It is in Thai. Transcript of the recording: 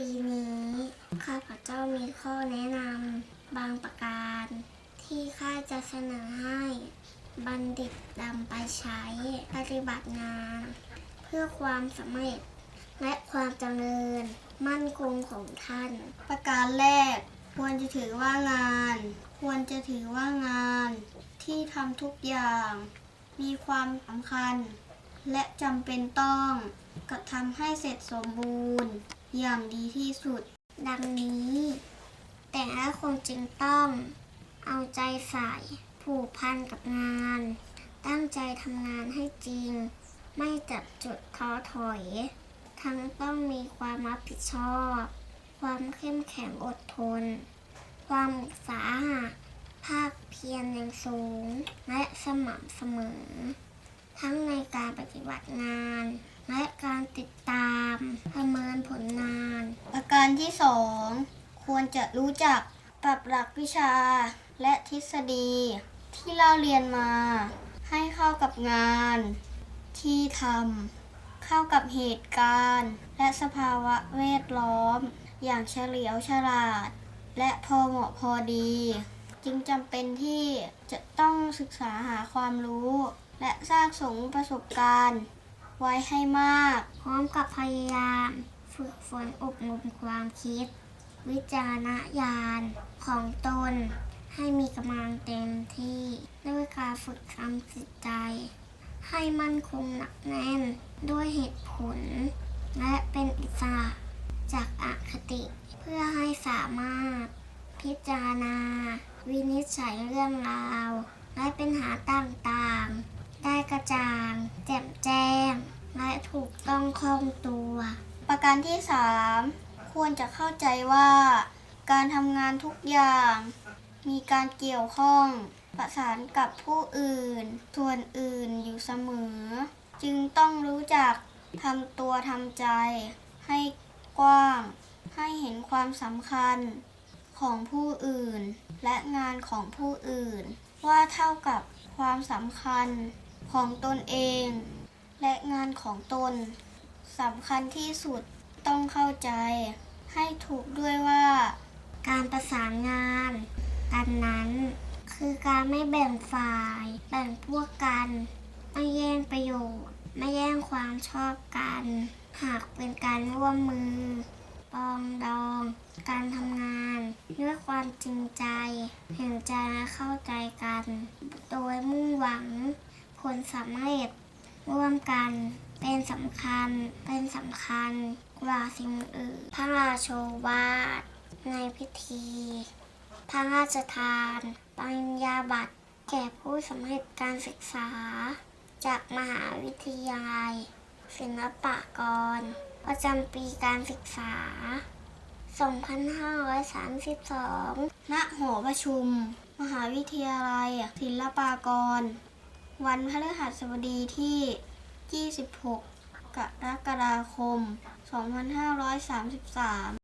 ปีนี้ข้าพเจ้ามีข้อแนะนำบางประการ ที่ข้าจะเสนอให้บัณฑิตนำไปใช้ปฏิบัติงาน เพื่อความสำเร็จและความเจริญมั่นคงของท่าน ประการแรกควรจะถือว่างาน ควรจะถือว่างาน ที่ทำทุกอย่าง มีความสำคัญ และจำเป็นต้องกระทำให้เสร็จสมบูรณ์อย่างดีที่สุด ดังนี้ แต่ละคนจึงต้องเอาใจใส่ผูกพันกับงาน ตั้งใจทำงานให้จริง ไม่จับจุดท้อถอย ทั้งต้องมีความรับผิดชอบ ความเข้มแข็งอดทน ความสาหะภาคเพียรอย่างสูง และสม่ำเสมอ ทั้งในการปฏิบัติงาน และการติดตามประเมินผลงาน ประการที่สองควรจะรู้จักปรับหลักวิชาและทฤษฎี ที่เราเรียนมา ให้เข้ากับงาน ที่ทำเข้ากับเหตุการณ์ และสภาวะแวดล้อม อย่างเฉลียวฉลาด และพอเหมาะพอดี จึงจำเป็นที่จะต้องศึกษาหาความรู้ และสร้างสมประสบการณ์ ไว้ให้มาก พร้อมกับพยายาม ฝึกฝนอบรมความคิด วิจารณญาณของตน ให้มีกำลังเต็มที่ ด้วยการฝึกทำจิตใจ ให้มั่นคงหนักแน่น ด้วยเหตุผล และเป็นอิสระจากอคติ เพื่อให้สามารถพิจารณา วินิจฉัยเรื่องราว และปัญหาต่างๆ ได้กระจ่าง แจ่มแจ้ง และถูกต้องคล่องตัว ประการที่ 3 ควรจะเข้าใจว่า การทำงานทุกอย่าง มีการเกี่ยวข้อง ประสานกับผู้อื่น ส่วนอื่นอยู่เสมอ จึงต้องรู้จักทำตัวทำใจ ให้กว้าง ให้เห็นความสำคัญของผู้อื่น และงานของผู้อื่น ว่าเท่ากับความสำคัญ ของตนเอง และงานของตนสำคัญที่สุดต้องเข้าใจ ให้ถูกด้วยว่า การประสานงานกันนั้น คือการไม่แบ่งฝ่าย แบ่งพวกกัน ไม่แย่งประโยชน์ ไม่แย่งความชอบกัน หากเป็นการร่วมมือปองดอง การทำงาน ด้วยความจริงใจ เห็นใจและเข้าใจกัน โดยมุ่งหวัง ผลสำเร็จ ร่วมกันเป็นสำคัญเป็นสำคัญกว่าสิ่งอื่น พระราโชวาทในพิธี พระราชทานปริญญาบัตรแก่ผู้สำเร็จการศึกษา จากมหาวิทยาลัย ศิลปากร ประจำปีการศึกษา 2532 ณ หอประชุม มหาวิทยาลัยศิลปากร วันพฤหัสบดีที่ 26 กรกฎาคม 2533